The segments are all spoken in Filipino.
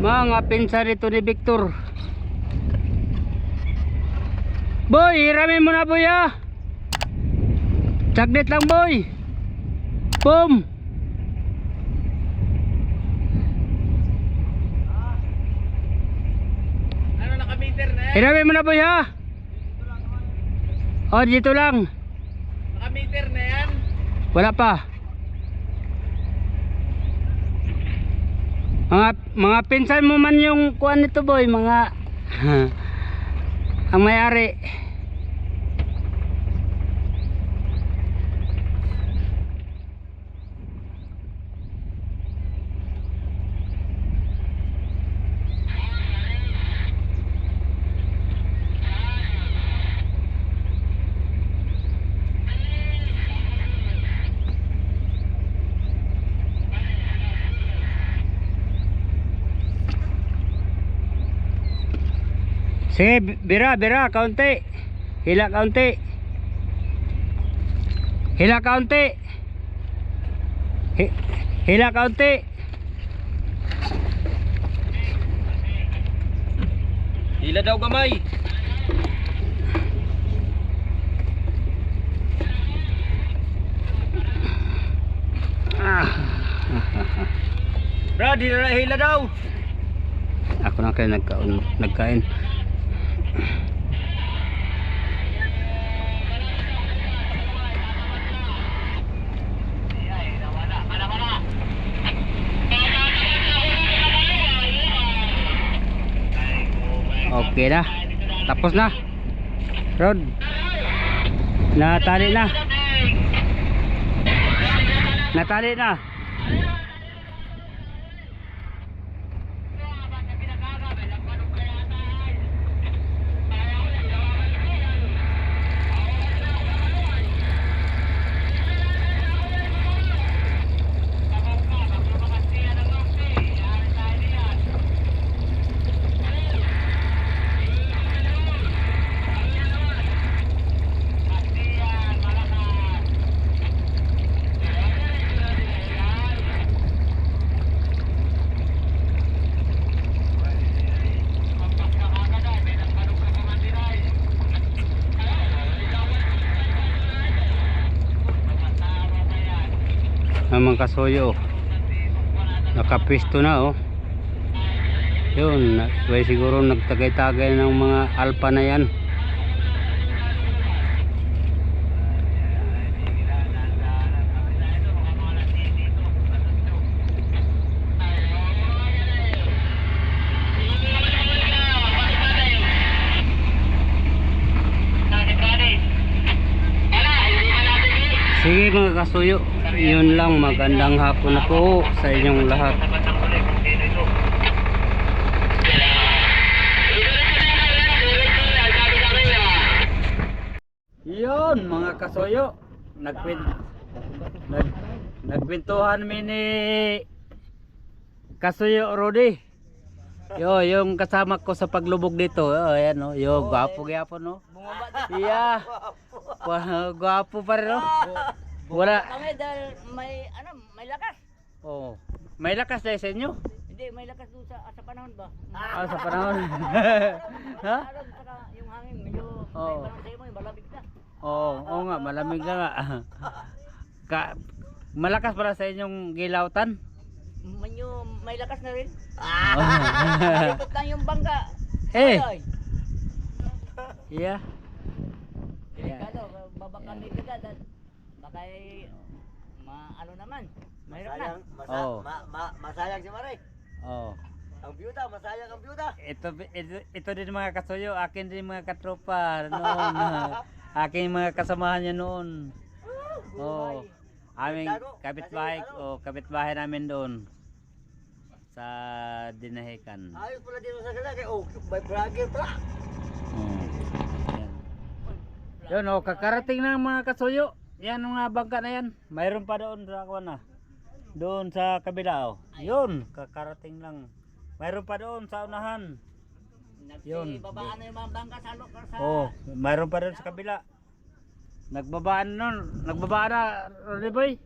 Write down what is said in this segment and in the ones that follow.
Mga pinsa rito ni Victor. Boy, hiramin mo na boy ha. Saglit lang boy. Boom. Ano? Hiramin mo na boy ha. Oh, dito lang. Naka-meter na yan? Wala pa. Mga mga pinsan mo man yung kuan nito boy, mga ang may-ari. Sige, bi- bira, bira, kaunti. Hila kaunti. Hila kaunti. Hi- Hila kaunti. Hila daw gamay. Ah. Brad, hila, hila daw. Ako na kayo nagkain. nagkain. Okay na. Tapos na. Rod. Natali na. Natali na. Mga kasuyo nakapisto na oh. Yun way siguro nagtagay-tagay ng mga alpa na yan. Sige mga kasuyo yun lang magandang hapon na po sa inyong lahat Yun mga kasoyo, nagkwin nag nagkwentuhan mi ni Kasoyo Rudy. Yo, yung kasama ko sa paglubog dito, oh, ayan oh, yo, gwapo gyapon no. Iya. Pa, gwapo pa rin no. Wala. Kami dahil may ano, may lakas. Oh, may lakas dahil sa inyo. Hindi, may lakas doon sa sa panahon ba? Ah, sa panahon. ha? Araw saka yung hangin medyo Oo. may parang sa'yo mo, yung malamig na. Oo, oo nga, malamig na nga. Ka, malakas para sa inyong gilautan. Medyo may lakas na rin. Oh. Ikot lang yung bangka. Eh. Ay, Yeah. delikado, babakan ni agad at baka ay, ma ano naman, mahirap na. Oh. ma, ma, masayang si Maray. Oh. Ang byuda, masayang ang byuda. Ito, ito, ito din mga kasuyo, akin din mga katropa noon. aking mga kasamahan niya noon. Oh. Aming kapitbahay, oh, kapitbahay namin doon sa Dinahikan. Ayos pala dito sa sila kay oh, may bragger pa. Oh. Yan. Yun oh, kakarating ng mga kasuyo. Yan ang mga bangka na yan. Mayroon pa doon sa kuwan na. Doon sa kabila oh. Yun, kakarating lang. Mayroon pa doon sa unahan. Yun. Na yung mga bangka sa lokal sa... Oh, mayroon pa doon sa kabila. Nagbabaan nun, nagbabaan na, Boy.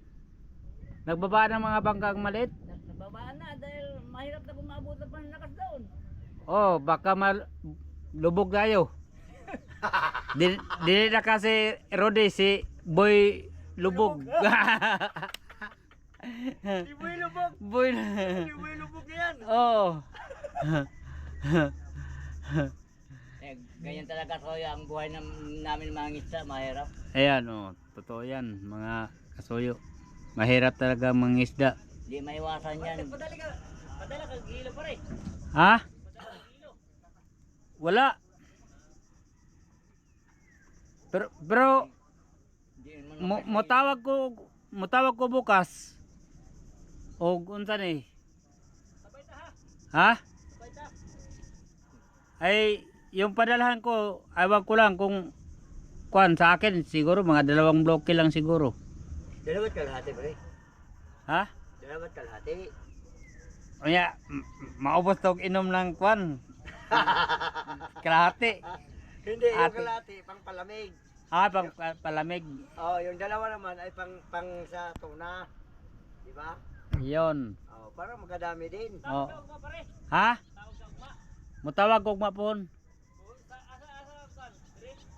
Nagbabaan ng mga bangkang maliit. Nagbabaan na dahil mahirap na pa ng lakas doon. Oh, baka mal lubog tayo. di, di na kasi Rodi si Boy Lubog. Si Boy Lubog. Boy. Si Boy Lubog yan. oh. Eh, ganyan talaga ko ang buhay ng, namin mga ngista, mahirap. Ayan oh, totoo yan mga kasuyo. Mahirap talaga mangisda. Di maiwasan yan. Padali ka. Padala ka gilo pa rin. Ha? Wala. Pero pero Mo, motawag ko motawag ko bukas. O unsa ni? Ha? Ay yung padalahan ko, aywan ko lang kung kuan sa akin siguro mga dalawang bloke lang siguro. Dalawat kalahati rin. Ha? Dalawat kalahati. M- maubos tog inom ng kuan. Kalahati. Hindi, yung Ate. kalahati, pang palamig. Ah, pang pa- palamig. Oh, yung dalawa naman ay pang pang sa tuna. Di ba? Yon. Oh, para makadami din. Oh. Ha? Mutawag ko mapon.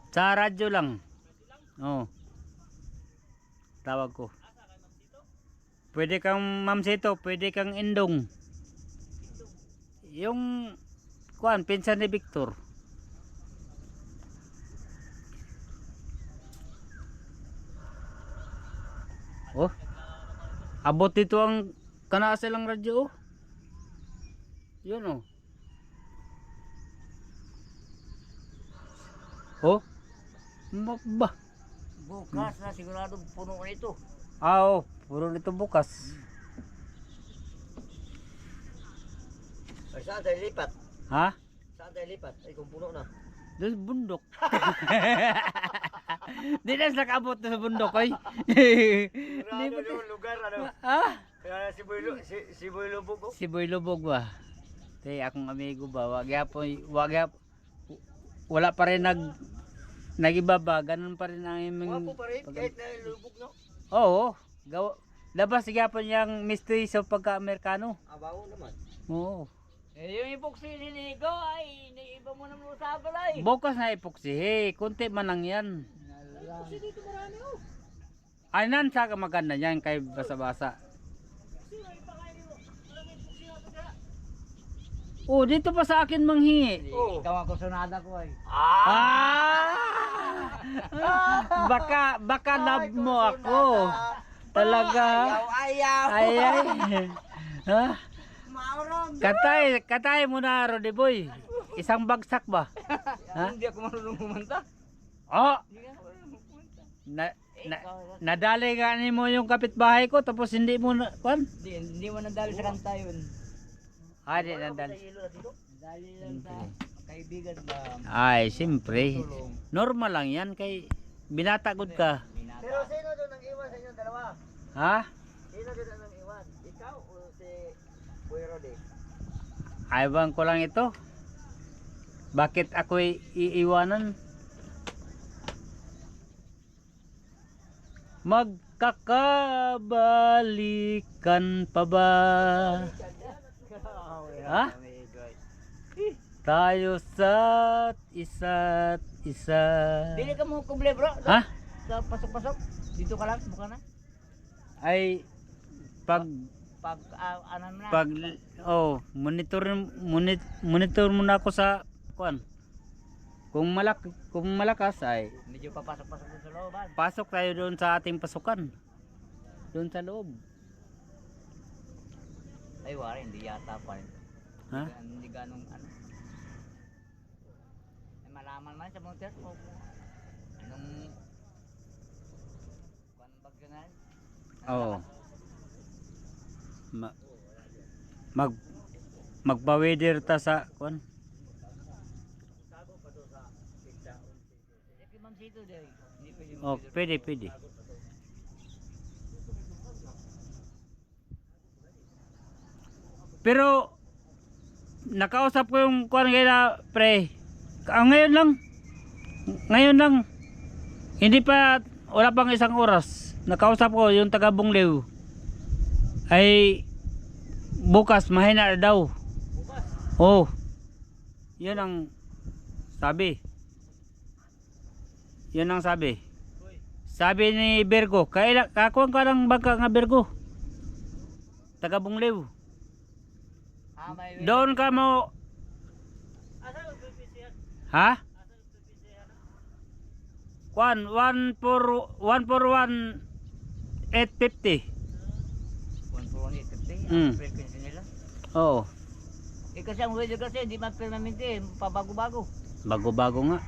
Sa radyo lang. Oh. Tawag ko. Pwede kang mamsito, pwede kang indong. Yung kuan pinsan ni Victor. Oh. Abot dito ang kana silang radyo oh. Yun oh. Oh. Ma- Ba. Bukas na sigurado puno nito. Ah, oh. Puro nito bukas. Ay, saan tayo lipat? Ha? Saan tayo lipat? Ay, kung puno na. Doon bundok. Di na sila kaabot sa bundok, oy. Ano yung lugar, ano? ah? Kaya si Boy, Lu- si, si Boy Lubog, oh. Si Boy Lubog ba? Tay akong amigo ba? Wag yapon, wag yap. Wala pa rin nag nagibaba, ganun pa rin ang Wapo imong pa rin, kahit na lubog, no? Oo, gaw labas gyapon yang mystery sa pagka-Amerikano. Abaw naman. Oo. Eh, yung epoxy niligo ay iniiba mo naman sa balay. Bukas na epoxy, kunti man lang yan. Ay nan sa ka maganda yan kay basa-basa. Oh, dito pa sa akin manghingi. Oh. Ikaw ang kusunada ko ay. Ah! baka baka love mo ako. Talaga. Ayaw, Ay ay. Ha? Mauron. Katay, katay mo na Rodi Boy. Isang bagsak ba? Ha? Hindi ako marunong pumunta. Oh, Hindi ako marunong pumunta. Na, na, Ikaw, nadali nga ni mo yung kapitbahay ko tapos hindi mo na, kwan? Hindi, hindi mo nadali sa kanta yun. Ah, di nadali. Dali lang sa kaibigan ba? Ay, siyempre. Normal lang yan kay binatagod ka. Pero sino doon ang iwan sa inyong dalawa? Ha? Sino doon ang iwan? Ikaw o si Boy Rode? Aywan ko lang ito. Bakit ako'y iiwanan? Magkakabalikan pa ba? Ha? Tayo sa isa't isa. Dili ka mo kuble bro. Ha? Sa pasok-pasok. Dito ka lang, buka na. Ay pag Pag uh, ano na. pag oh, monitor monit, monitor muna ako sa kuan. Kung malak kung malakas ay medyo papasok-pasok sa looban. pasok tayo doon sa ating pasukan. Doon sa loob. Ay wari, hindi yata pa rin. Ha? Hindi ganong ano. Ay malaman man sa motor ko. Anong kuan bagyo na? Oo. Ma mag magbaweather ta sa kuan. Sito day. Hindi pwede. Oh, pwede, pwede. Pero nakausap ko yung kuan kaya pre. Ah, ngayon lang. Ngayon lang. Hindi pa wala pang isang oras. Nakausap ko yung taga Bunglew. Ay bukas mahina na daw. Bukas. Oh. Yun ang sabi. Yun ang sabi. Sabi ni Virgo, kaila kakuan ka ng bangka nga Virgo. Taga Bungliw. Ah, Doon ka mo, ha? Kwan, 1 for 1 for 1 850. 1 for 1, 850. Mm. Ang frequency nila. Oo. Eh kasi ang weather kasi, di man permanente, pabago-bago. Bago-bago nga.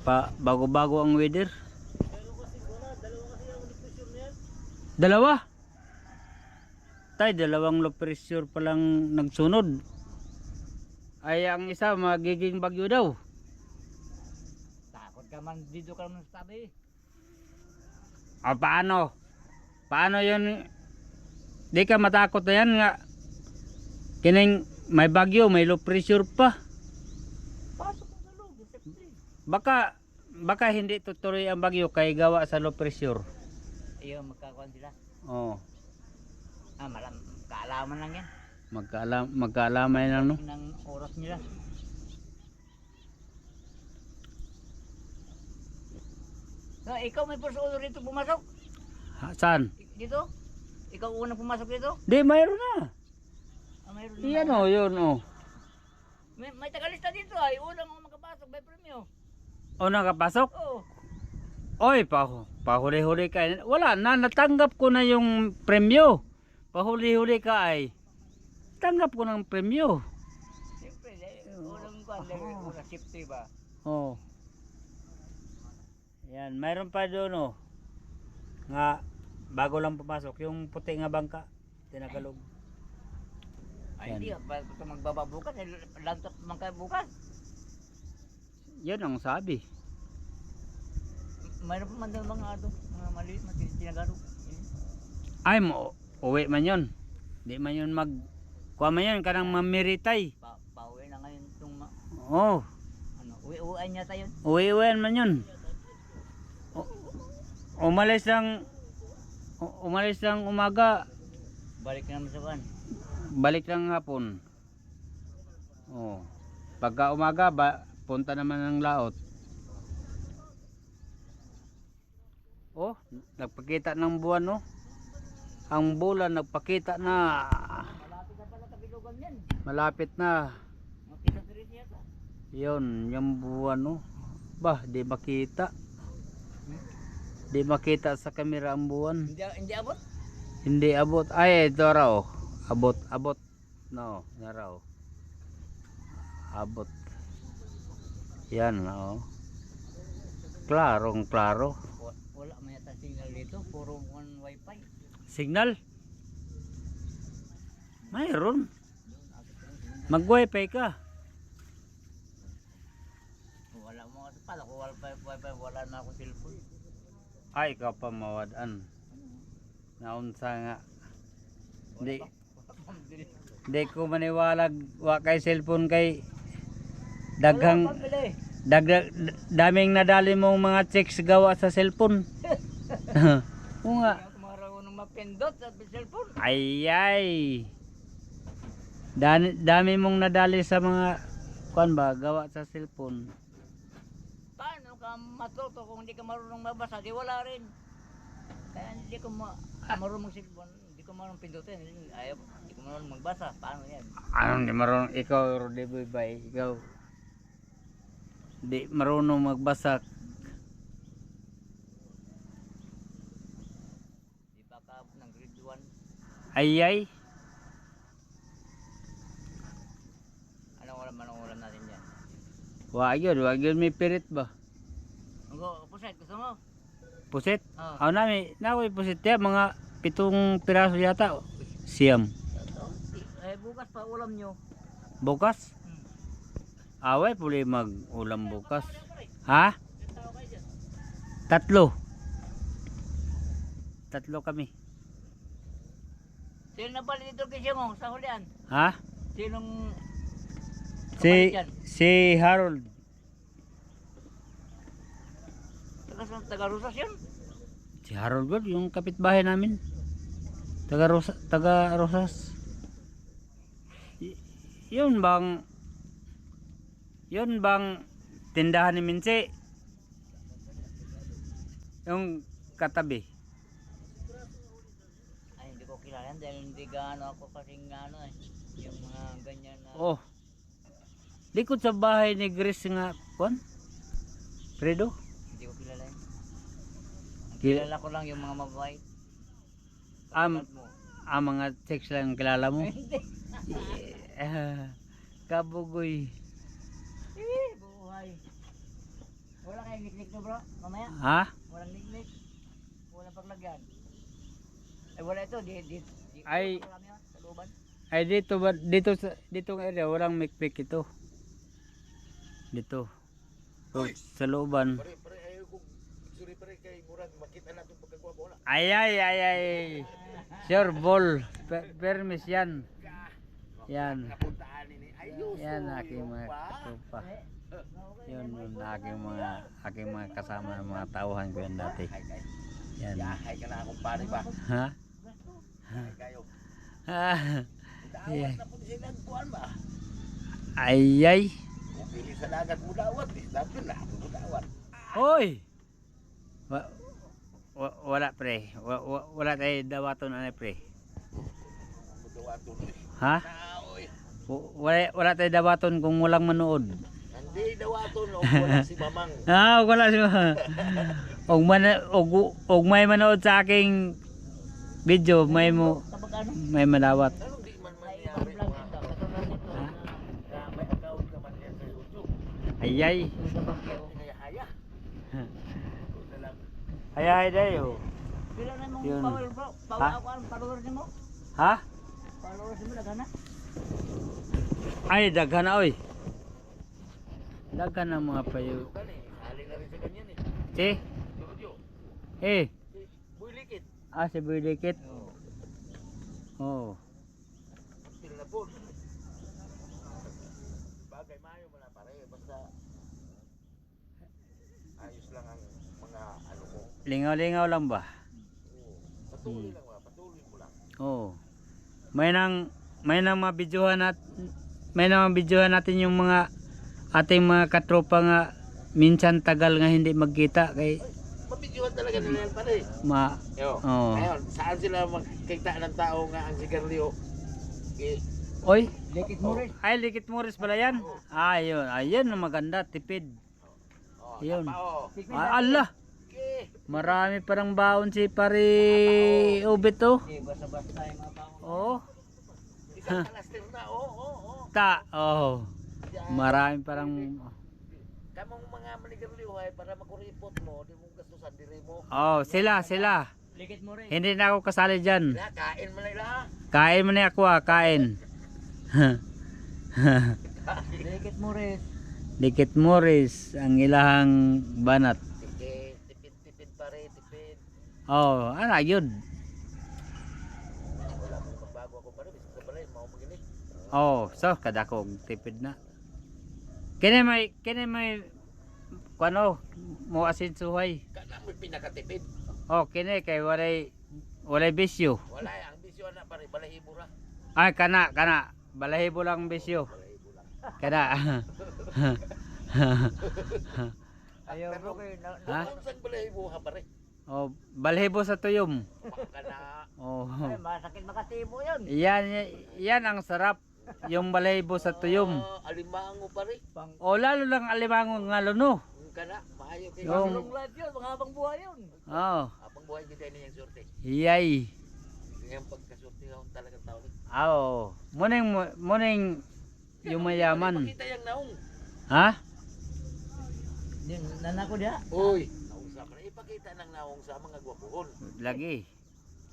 Pa bago-bago ang weather. Dalawa? Tay, dalawang low pressure pa lang nagsunod. Ay, ang isa magiging bagyo daw. Takot ka man, dito ka naman sa tabi. O paano? Paano yun? Di ka matakot na yan nga. Kining may bagyo, may low pressure pa. Pasok mo sa loob, safety. Baka baka hindi tutuloy ang bagyo kay gawa sa low pressure. Ayun, magkakuan sila. Oh, Ah, malam, kaalaman lang yan. magkaalam magkaalamay lang no. Ng oras nila. So, ikaw may first order dito pumasok? Ha, saan? Dito? Ikaw unang pumasok dito? Di mayroon na. Ah, mayroon na. Iyan oh, yun oh. May, may tagalista dito ay. Unang ang makapasok, may premyo. O nakapasok? Oo. Oy, pa pahuli-huli ka. Wala na natanggap ko na yung premyo. Pahuli-huli ka ay. Tanggap ko ng premyo. Siyempre, eh, unang kuan, oh. safety ba? Oh. Yan, mayroon pa doon oh. Nga bago lang pumasok yung puti nga bangka tinagalog. Ay, hindi. Pa, pa magbaba bukas, eh, lantot man kayo bukas. Yan ang sabi. Mayroon pa man daw mga ano, mga maliit na tin- tinagalog. Eh, Ay mo, uwi man yun. Di man yun mag... Kuha man yun, kanang mamiritay. Pa, pauwi na ngayon itong ma, Oh, ano, uwi-uwian niya tayo. uwi-uwian man yun. U- umalis lang... Umalis lang umaga, Balik na naman sa kuan. balik lang hapon. Oh. Pagka umaga, ba, punta naman ng laot. Oh, nagpakita ng buwan, no? Ang bulan nagpakita na Malapit na. Yun, yung buwan, no? Bah, di makita. Di makita sa kamera ang buwan. Hindi, hindi abot? Hindi abot. Ay, ito raw. Abot, abot. No, na raw. Abot. Yan, oh. Klarong klaro. Wa- Wala may yata signal dito. Puro one wifi. Signal? Mayroon. Ko. Mag-wifi ka. Wala mo kasi pala. Wala wifi, wifi, wala na ako cellphone. Ay, ikaw pa mawadan. Naunsa nga. Di, di ko maniwalag wa kay cellphone kay daghang mabili. Dagdag, daming nadali mong mga checks gawa sa cellphone. Oo nga. Hindi mapindot sa cellphone. Ay ay. Dami, dami mong nadali sa mga kuan ba gawa sa cellphone. Paano ka matuto kung hindi ka marunong mabasa? Di wala rin. Kaya hindi ko ma marunong mag-cellphone. Hindi ko marunong pindutin. Ayaw, hindi ko marunong magbasa. Paano yan? Ano di marunong ikaw Rudy Boy Bay, ikaw di marunong magbasa. Di ba ka ng grade 1? Ay ay. Anong ulam, anong ulam natin yan? Wa gyud, wa gyud may pirit ba? Ang go, puset, gusto mo? Pusit. Oo. Aw nami, nakoy pusit ya mga pitong piraso yata. Siyam. Eh, bukas pa ulam nyo. Bukas. Away puli mag ulam bukas. Ha? Tatlo. Tatlo kami. Sino na pala dito kasi mo sa hulian? Ha? Sinong Si kapalit yan? si Harold. Taga, taga Rosas yun? Si Harold God, yung kapitbahay namin. Taga Rosa, taga Rosas. Y- yun bang yun bang tindahan ni Minse? Yung katabi. Ay, hindi ko kilala dahil hindi gaano ako kasing ano eh. Yung mga ganyan na... Oh. Likod sa bahay ni Grace nga, kon? Fredo? Hindi ko kilala. Ang Kil- kilala ko lang yung mga mabait. Am, Mo. ah, mga sex lang ang kilala mo? Hindi. Eh, kabugoy. Buhay. Wala kayong niknik no bro? Mamaya? Ha? Walang niknik. Walang paglagyan. Ay wala ito. Di, di, di, Ay. Marami sa looban. Ay dito ba dito sa dito ng area walang mikpik ito. Dito. So, sa looban. Pare, pare, ayaw ko. Sorry, pare, kay Murag, makita natin pagkakuha bola. Ay ay ay ay. Sure ball. Per permis yan. Yan. Ayos. Yan aking mga katupa. Yun yun aking mga aking mga kasama ng mga tauhan ko yan dati. Yan. Yahay ka na akong pare ba? Ha? Kayo. Ah. Dawat na po siya nagbuwan ba? Ay ay. Pili sa lagat mo dawat. Dapat na mo dawat. Hoy. Wa, wa, wala pre. Wa, wa, wala tayo dawaton ano pre. Dawaton eh. Ha? Wala, wala tayo dawaton kung walang manood. Hindi dawaton o wala si Mamang. Ah, wala siya. og man og, og may manood sa aking video, may mo may madawat. Na. Ayay. Na. Ayay dayo. Pila na mong power bro? Power ako ang followers mo? Ha? Followers mo lagana? Ay, daghan na oy. Daghan na mga payo. Si? Eh, Si Boy Likit. ah si Bidikit. Oh. Til na. Bagay mayo mo na pare. Basta ayos lang ang mga ano mo. Lingaw-lingaw lang ba? Oo. Patuloy lang ba? Patuloy mo lang. Oo. May nang may nang mabidyohan nat may nang mabidyohan natin yung mga ating mga katropa nga minsan tagal nga hindi magkita kay Mabidyohan talaga nila yan pare. ma Yo. Oo. Ngayon, saan sila magkita ng tao nga ang sigarilyo? Eh, Oy, Lekit mo rin. ay likit Morris pala yan. Ah, yun. Ayun ang maganda, tipid. oh, Yun. tapao. Ah, Allah, Okay. marami parang baon si pare Ubit oh. Mga tao. Oh, Isang. Oo, oo, oo. ta. Oh. Yan. Marami parang Kamong mga manigarilyo ay para makuripot mo, di mo gastusan diri mo. Oh, sila, sila. Lekit mo rin. Hindi na ako kasali diyan. Kain mo na nila. Kain mo na ako ah, kain. Lekit mo rin. Dikit Morris ang ilahang banat. Sige, tipid-tipid pare, tipid. Oh, ano yun? Wala mo magbago ako pare, bisag sa balay, mao magini. Oh, so kadakog tipid na. Kini may kini may kuno mo asin suhay. Kana mo pinakatipid. Oh, kini kay walay walay bisyo. Wala ang bisyo na pare, balahibo ra. Ay kana kana balahibo lang bisyo. Lang. Kana. Ayaw bro kayo. Na, Ha? Kung saan balahibo ha pare? oh, balahibo sa tuyom. Kana. Oh. ay, masakit makatibo yun. Yan yan ang sarap yung balahibo sa tuyom. Ah, alimango pare. Pang O lalo lang alimango nga luno. Ang Kana, maayo kay Yung- long life yun. Mga habang buhay yun. Oh, Apang buhay gid niyang sorte. yay. Yung pagkasorte nga talagang tao. ni. Oh, muning muning yung mayaman. Kita yang naong. Ha? Din, nanako dia. Uy, naong sa man ipakita ng naong sa mga gwapuhon. Lagi.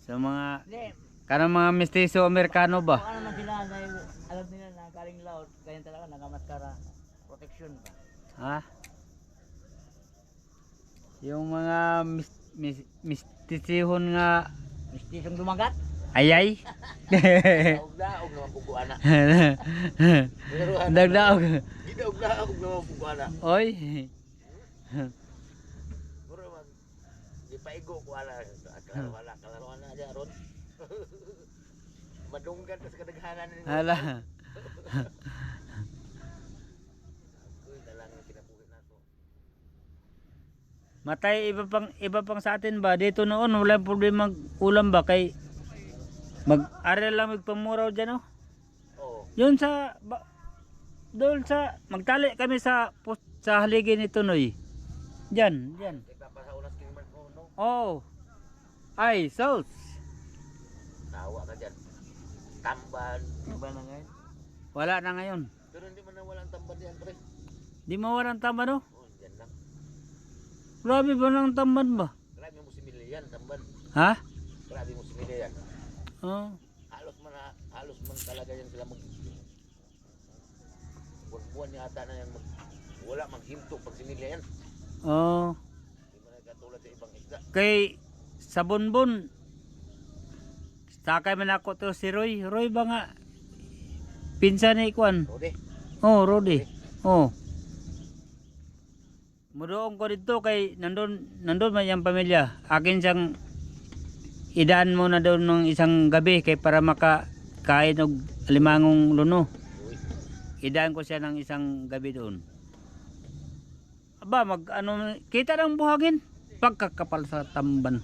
Sa mga Hindi. Kanang mga mestizo Amerikano ba? Baka naman sila dahil alam nila na galing laot. Kaya talaga nakamaskara. Protection pa. Ha? Yung mga mis, mis, mistisihon nga Mistisong dumagat. ayay. Daog daog naman puguana. Ano, Dagdaog. Daog daog naman puguana. Oy. Pero man, di pa igo ko ala. Wala, kalaro na diya ron. Madunggan sa kadaghanan ni. Hala. Uy, dalang ang kinabuhi nato. Matay iba pang iba pang sa atin ba dito noon wala problema ulam ba kay mag aral lang magpamuraw diyan oh. Oo. Yun sa ba, doon sa magtali kami sa sa haligi ni Tunoy. Diyan, diyan. Oh. Ay, sauce. Tawa ka diyan. Tamban. Iba na ngayon. Wala na ngayon. Pero hindi man nawala ang tamban diyan, pre. Di mawalan tamban oh. Oh, diyan lang. Grabe ba ng tamban ba? Grabe mo si Milian, tamban. Ha? Grabe mo si Milian. Oh. Halos man na, halos man talaga yan sila mag buwan-buwan yata na yan mag wala maghinto pag si Milian. Oh. Hindi man katulad sa ibang isda. Kay sa bunbun. Sakay man ako to si Roy. Roy ba nga? Pinsan ni Kwan. Rode. Oh, Rodi. Oh. Mudoon ko dito kay nandun nandun man yung pamilya. Akin siyang idaan mo na doon ng isang gabi kay para makakain og limangong luno. Idaan ko siya ng isang gabi doon. Aba, mag ano kita ng buhagin pagkakapal sa tamban.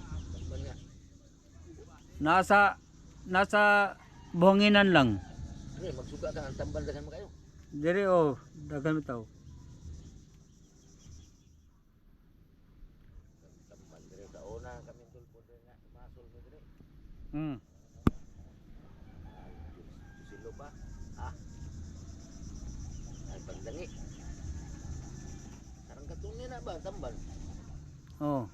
Nasa nasa buhanginan lang. Eh, magsuga ka ang tamban dagan mo kayo. Dire oh, dagan bitaw. Tamban dire sa una kami tulpo dire nga masol mo dire. Mm. Silo ba? Ah. Ay pagdangi. Sarang katungi na ba tamban? Oh.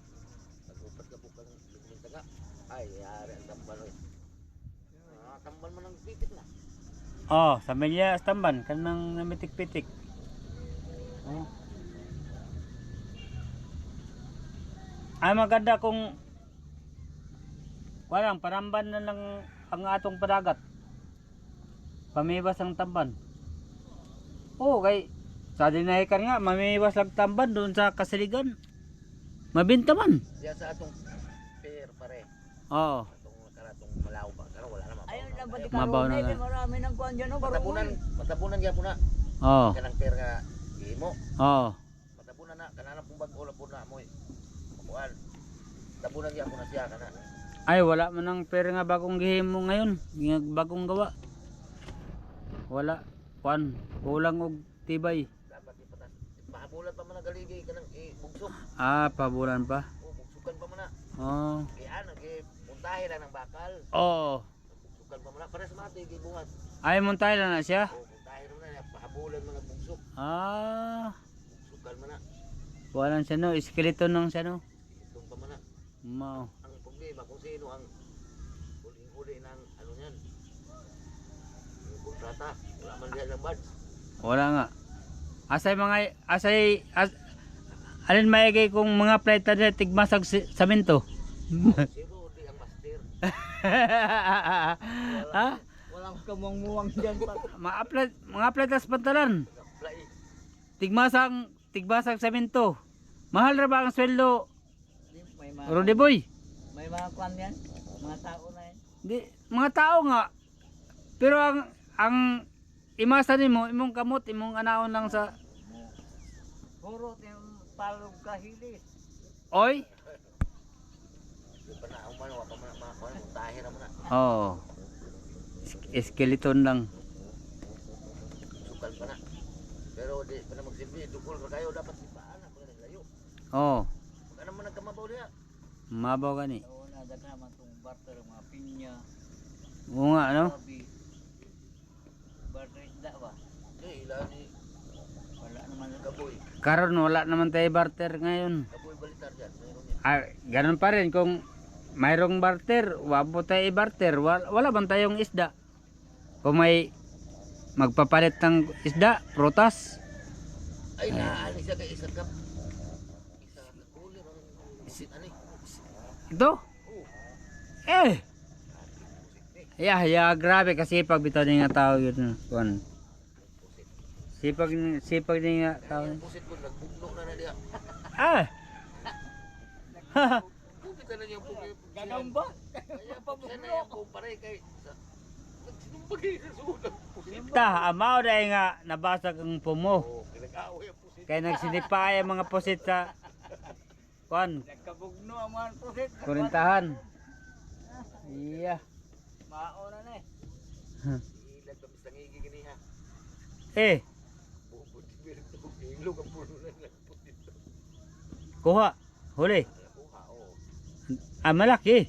Pag-upat ka bukang luminta nga. Ay, yari ang tamban oy. Tamban man ang pitik na. Oh, sa Melia Tamban, kanang namitik-pitik. Oh. Ay maganda kung walang paramban na lang ang atong padagat. Pamibas ang tamban. Oh, kay sa dinahikan nga, mamibas lang tamban doon sa kasiligan. Mabinta man. Diya sa atong pair pare. Oo. Atong karatong malaw ba? Lang ba di Mabaw na na lang. marami nang kuan diyan oh, matabunan gyud po na. Oo. Kanang pair nga imo. Oo. Matabunan na kanana pong bag ulo po na mo. Kuan. Tabunan gyud po na siya kana. Ay, wala man ang pera nga bagong gihimo ngayon. Nga bagong gawa. Wala. Kwan. Kulang og tibay. Dapat ipatas. Pahabulan pa man ang galigay kanang ibugsok. Ah, pabulan pa. O bugsukan pa man na. Oh. Kay ano puntahe lang ng bakal. Oo. Bugsukan pa man na para sa mati kay buhat. Ay, muntay lang na siya. O puntahe ro na pahabulan man bugsok. Ah. Bugsukan man na. Walang siya no. Skeleton ng siya no. Itong pa man na. Mao. Ang problema kung sino ang huling-huli ng ano yan. Yung kontrata. Wala man diyan ng badge. Wala nga. Asay mga asay as, alin maigay kung mga flight na tigmasag si- samento. Master. Ha? Walang kamuang-muwang diyan pa. Flight, mga pantalan. Apply. Tigmasang tigmasang samento. Mahal ra ba ang sweldo, May mga Rudy Boy? may mga kuan yan. Mga tao na yan. Di, mga tao nga. Pero ang ang imasa nimo imong kamot imong anaon lang sa Puro palog kahilis. oy. Di pa na umano wa pa man mga kuan puntahe ra man na. Oh. Skeleton lang. Sukal pa na. Pero di pa na magsilbi dukol ra kayo dapat ipaan ang mga layo. Oh. Ano man nagkamabaw niya? Mabaw gani. Oo na daghan man tong barter mga pinya, Oo nga ano? Barter isda ba? Eh ila ni Wala naman Kaboy. Karon wala naman tayo barter ngayon. Kaboy balitar diyan. Ah, ganun pa rin kung mayroong barter, wabo tayo i-barter. Wala, wala bang tayong isda? Kung may magpapalit ng isda, prutas, Ay naani siya kay isa ka ito, eh, yeah, yeah, grabe kasi pag bitaw niya tao yun. Kuan. Sipag, sipag niya tao. Ah! Bukit mo na yung pare kay sa Pagkisusunod. Pusit. Ta, amaw dahil nga nabasag ang pumo. Ang pusit. Kaya nagsinipay ang mga pusit sa kwan, Nagkabugno ang mga prosit. kurintahan. Iya. Mauna na eh. Ilag kami sa ngigi gini ha. Eh, spirito. Ilog ang puno na ng pusit. kuha. Huli. Ah, malaki.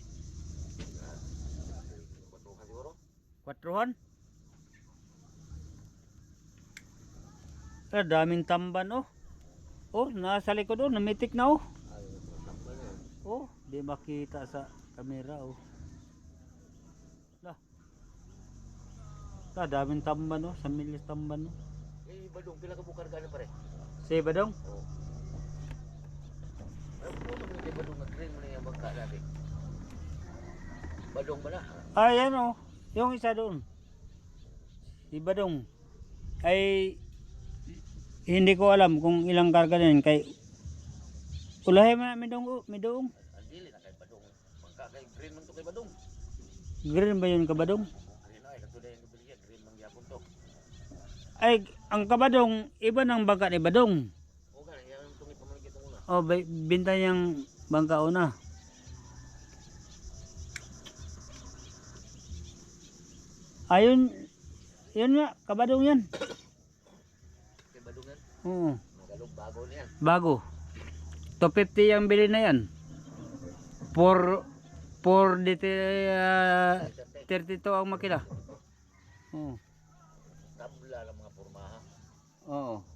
Batuhan siguro. Kwatruhan. Ah, daming tamban oh. Oh, nasa likod oh, namitik na oh. Oh, di makita sa kamera oh. Lah. Lah, daming tamban oh, sa milis tamban oh. Eh, badong, pila ka bukar gana pare. Say badong? Oh. Ano po naman kay badong ba na? Ayan oh, yung isa doon. Si Badong. Ay hindi ko alam kung ilang karga yun kay Ulahay mo na midong midong. Ang dili na kay badong. Bangka kay green man to kay badong. Green ba yun kabadong? Green ay, katulad yung nabiliya, green man gyapon to. Ay, ang kabadong, iba ng bangka ni Badong. O ka, yan ang tungit pamaligid itong una. O, ba- binta niyang bangka una. Ayun, yun nga, kabadong yan. Kay badongan, Oo, bago niyan. bago. 250 ang bili na yan. For, for dito, uh, 32 ang makina. Oo. Tabla ng mga pormaha. Oo.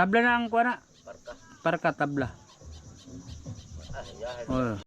Tabla na ang kuha na. Parka. Para ka tabla. Ah. Oo.